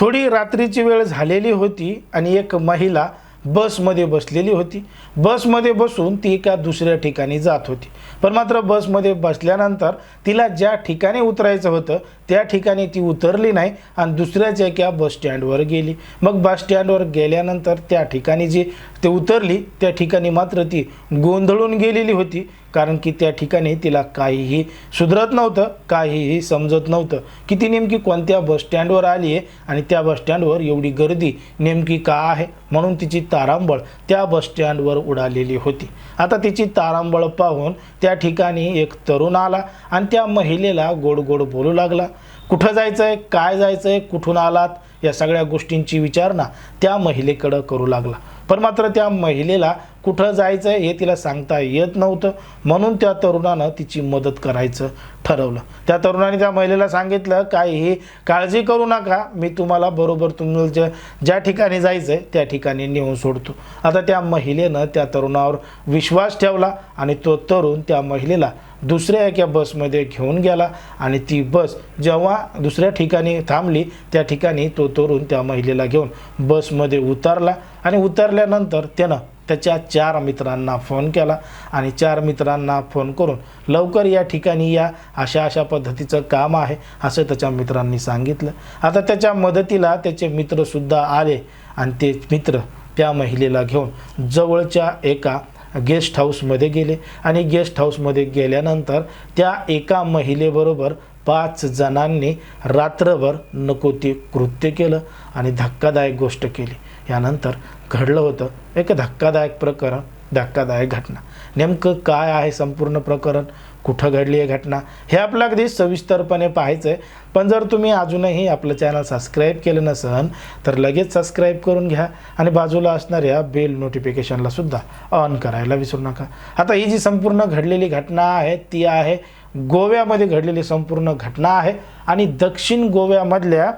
थोडी रात्रीची वेळ झालेली होती आणि एक महिला बसमध्ये बसलेली होती. बसमध्ये बसून ती एका दुसऱ्या ठिकाणी जात होती. पण मात्र बसमध्ये बसल्यानंतर तिला ज्या ठिकाणी उतरायचं होतं त्या ठिकाणी ती उतरली नाही आणि दुसऱ्याच्या एका बस स्टँडवर गेली. मग बस स्टँडवर गेल्यानंतर त्या ठिकाणी जी ते उतरली त्या ठिकाणी मात्र ती गोंधळून गेलेली होती. कारण की त्या ठिकाणी तिला काहीही सुधरत नव्हतं काहीही समजत नव्हतं. की ती नेमकी कोणत्या बस स्टँडवर आली आहे आणि त्या बस स्टँडवर एवढी गर्दी नेमकी का आहे म्हणून तिची तारांबळ त्या बसस्टँडवर उडालेली होती. आता तिची तारांबळ पाहून त्या ठिकाणी एक तरुण आला आणि त्या महिलेला गोड गोड बोलू लागला. कुठं जायचं आहे काय जायचं आहे कुठून आलात? या सगळ्या गोष्टींची विचारणा त्या महिलेकडं करू लागला. पण मात्र त्या महिलेला कुठं जायचं आहे हे तिला सांगता येत नव्हतं. म्हणून त्या तरुणानं तिची मदत करायचं ठरवलं. त्या तरुणाने त्या महिलेला सांगितलं काहीही काळजी करू नका मी तुम्हाला बरोबर तुमच्या ज्या ठिकाणी जायचं आहे त्या ठिकाणी नेऊन सोडतो. आता त्या महिलेनं त्या तरुणावर विश्वास ठेवला आणि तो तरुण त्या महिलेला दुसऱ्या एका बसमध्ये घेऊन गेला आणि ती बस जेव्हा दुसऱ्या ठिकाणी थांबली त्या ठिकाणी तो तरुण त्या महिलेला घेऊन बसमध्ये उतरला आणि उतरल्यानंतर त्यानं त्याच्या चार मित्रांना फोन केला आणि चार मित्रांना फोन करून लवकर या ठिकाणी या. अशा अशा पद्धतीचं काम आहे असं त्याच्या मित्रांनी सांगितलं. आता त्याच्या मदतीला त्याचे मित्रसुद्धा आले आणि ते मित्र त्या महिलेला घेऊन जवळच्या एका गेस्ट हाऊसमध्ये गेले. आणि गेस्ट हाऊसमध्ये गेल्यानंतर त्या एका महिलेबरोबर पाच जणांनी रात्रभर नको ते कृत्य केलं आणि धक्कादायक गोष्ट केली. यानंतर घडलं होतं एक धक्कादायक प्रकरण धक्कादायक घटना. नेमकं काय आहे संपूर्ण प्रकरण? कुठं घडली आहे घटना? हे आपलं अगदी सविस्तरपणे पाहायचं आहे पण जर तुम्ही अजूनही आपलं चॅनल सबस्क्राईब केलं नसन तर लगेच सबस्क्राईब करून घ्या आणि बाजूला असणाऱ्या बेल नोटिफिकेशनला सुद्धा ऑन करायला विसरू नका. आता ही जी संपूर्ण घडलेली घटना आहे ती आहे गोव्यामध्ये घडलेली संपूर्ण घटना आहे आणि दक्षिण गोव्यामधल्या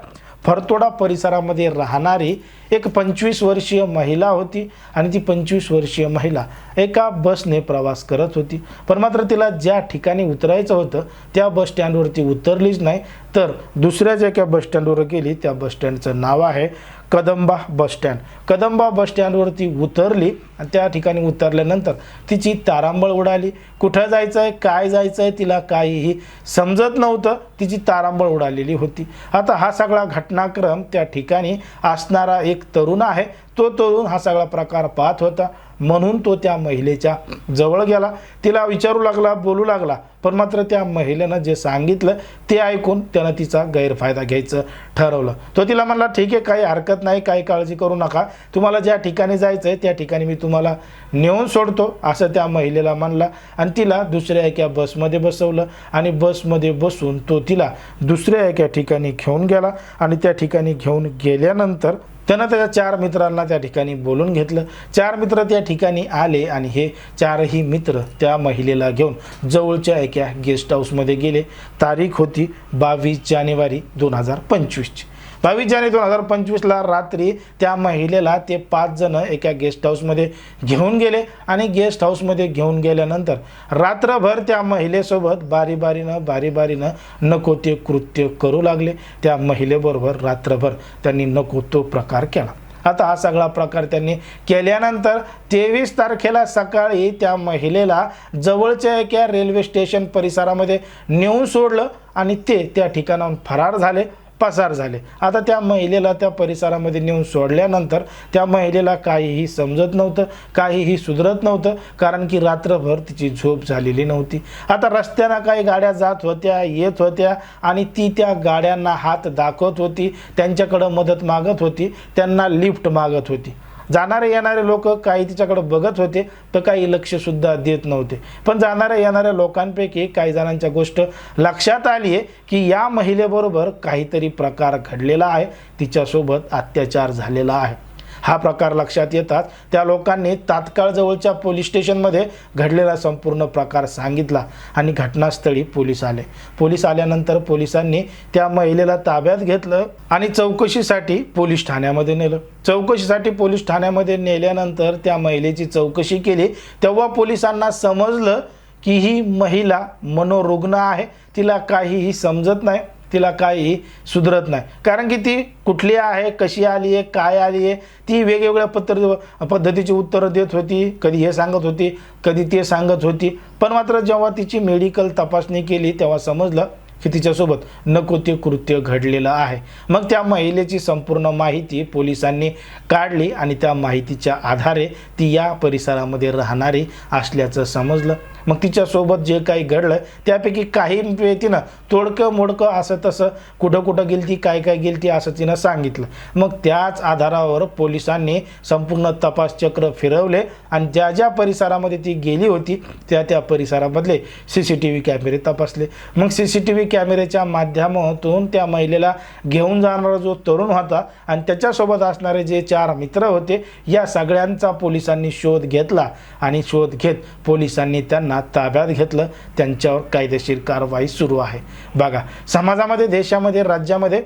फरतोडा परिसरामध्ये राहणारी एक पंचवीस वर्षीय महिला होती आणि ती पंचवीस वर्षीय महिला एका बसने प्रवास करत होती. पण मात्र तिला ज्या ठिकाणी उतरायचं होतं त्या बस स्टँडवरती उतरलीच नाही. तर दुसऱ्याच एका बस स्टँडवर गेली त्या बसस्टँडचं नाव आहे Kadamba bus stand. Kadamba bus स्टँडवरती उतरली आणि त्या ठिकाणी उतरल्यानंतर तिची तारांबळ उडाली. कुठं जायचं आहे काय जायचं आहे तिला काहीही समजत नव्हतं. तिची तारांबळ उडालेली होती. आता हा सगळा घटनाक्रम त्या ठिकाणी असणारा एक तरुण आहे. तो तरुण हा सगळा प्रकार पाहत होता. म्हणून तो त्या महिलेच्या जवळ गेला. तिला विचारू लागला बोलू लागला. पण मात्र त्या महिलेनं जे सांगितलं ते ऐकून त्यानं तिचा गैरफायदा घ्यायचं ठरवलं. तो तिला म्हणला ठीक आहे काही हरकत नाही काही काळजी करू नका. तुम्हाला ज्या ठिकाणी जायचं आहे त्या ठिकाणी मी तुम्हाला नेऊन सोडतो असं त्या महिलेला म्हणला. आणि तिला दुसऱ्या एका बसमध्ये बसवलं. आणि बसमध्ये बसून तो तिला दुसऱ्या एका ठिकाणी घेऊन गेला. आणि त्या ठिकाणी घेऊन गेल्यानंतर त्यानं त्याच्या चार मित्रांना त्या ठिकाणी बोलून घेतलं. चार मित्र त्या ठिकाणी आले आणि हे चारही मित्र त्या महिलेला घेऊन जवळच्या एका गेस्ट हाऊसमध्ये गेले. तारीख होती बावीस जानेवारी दोन हजार पंचवीसची. बावीस जानेवारी दोन हजार पंचवीसला रात्री त्या महिलेला ते पाच जण एका गेस्ट हाऊसमध्ये घेऊन गेले आणि गेस्ट हाऊसमध्ये घेऊन गेल्यानंतर रात्रभर त्या महिलेसोबत बारी बारीनं बारी बारीनं नको ते कृत्य करू लागले. त्या महिलेबरोबर रात्रभर त्यांनी नको तो प्रकार केला. आता हा सगळा प्रकार त्यांनी केल्यानंतर तेवीस तारखेला सकाळी त्या महिलेला जवळच्या एका रेल्वे स्टेशन परिसरामध्ये नेऊन सोडलं आणि ते त्या ठिकाणाहून फरार झाले. पसार झाले. आता त्या महिलेला त्या परिसरामध्ये नेऊन सोडल्यानंतर त्या महिलेला काहीही समजत नव्हतं काहीही सुधरत नव्हतं कारण की रात्रभर तिची झोप झालेली नव्हती. आता रस्त्यानं काही गाड्या जात होत्या येत होत्या आणि ती त्या गाड्यांना हात दाखवत होती त्यांच्याकडं मदत मागत होती त्यांना लिफ्ट मागत होती. जाणारे येणारे लोक काही तिच्याकडे बघत होते तर काही लक्षसुद्धा देत नव्हते. पण जाणाऱ्या येणाऱ्या लोकांपैकी काही जणांच्या गोष्ट लक्षात आली आहे की या महिलेबरोबर काहीतरी प्रकार घडलेला आहे. तिच्यासोबत अत्याचार झालेला आहे. हा प्रकार लक्षात येतात त्या लोकांनी तात्काळ जवळच्या पोलीस स्टेशनमध्ये घडलेला संपूर्ण प्रकार सांगितला आणि घटनास्थळी पोलीस आले. पोलीस आल्यानंतर पोलिसांनी त्या महिलेला ताब्यात घेतलं आणि चौकशीसाठी पोलीस ठाण्यामध्ये नेलं. चौकशीसाठी पोलीस ठाण्यामध्ये नेल्यानंतर त्या महिलेची चौकशी केली. तेव्हा पोलिसांना समजलं की ही महिला मनोरुग्ण आहे. तिला काहीही समजत नाही. तिला काही सुधरत नाही. कारण की ती कुठली आहे कशी आली आहे काय आली आहे ती वेगवेगळ्या पत्र पद्धतीची उत्तरं देत होती कधी हे सांगत होती कधी ते सांगत होती. पण मात्र जेव्हा तिची मेडिकल तपासणी केली तेव्हा समजलं की तिच्यासोबत नको ते कृत्य घडलेलं आहे. मग त्या महिलेची संपूर्ण माहिती पोलिसांनी काढली आणि त्या माहितीच्या आधारे ती या परिसरामध्ये राहणारी असल्याचं समजलं. मग तिच्यासोबत जे काही घडलं त्यापैकी काही तिनं तोडकं मोडकं असं तसं कुठं कुठं गेलती काय काय गेलती असं तिनं सांगितलं. मग त्याच आधारावर पोलिसांनी संपूर्ण तपास चक्र फिरवले आणि ज्या ज्या परिसरामध्ये ती गेली होती त्या त्या परिसरामधले सी सी टी व्ही कॅमेरे तपासले. मग सी सी टी व्ही कॅमेऱ्याच्या माध्यमातून त्या महिलेला घेऊन जाणारा जो तरुण होता आणि त्याच्यासोबत असणारे जे चार मित्र होते या सगळ्यांचा पोलिसांनी शोध घेतला आणि शोध घेत पोलिसांनी त्यांना ताब्यात घेतलं. त्यांच्यावर कायदेशीर कारवाई सुरू आहे. बघा समाजामध्ये देशामध्ये राज्यामध्ये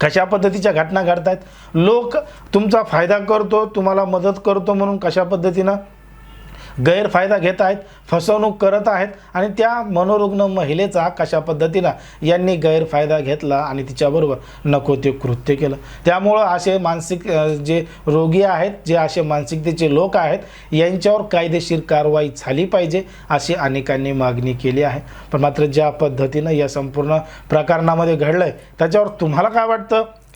कशा पद्धतीच्या घटना घडत आहेत लोक तुमचा फायदा करतो तुम्हाला मदत करतो म्हणून कशा पद्धतीनं? गैरफायदा घेत आहेत फसवणूक करत आहेत आणि त्या मनोरुग्ण महिलेचा कशा पद्धतीनं यांनी गैरफायदा घेतला आणि तिच्याबरोबर नको ते कृत्य केलं. त्यामुळं असे मानसिक जे रोगी आहेत जे असे मानसिकतेचे लोक आहेत यांच्यावर कायदेशीर कारवाई झाली पाहिजे अशी अनेकांनी मागणी केली आहे. पण मात्र ज्या पद्धतीनं या संपूर्ण प्रकरणामध्ये घडलं आहे त्याच्यावर तुम्हाला काय वाटतं?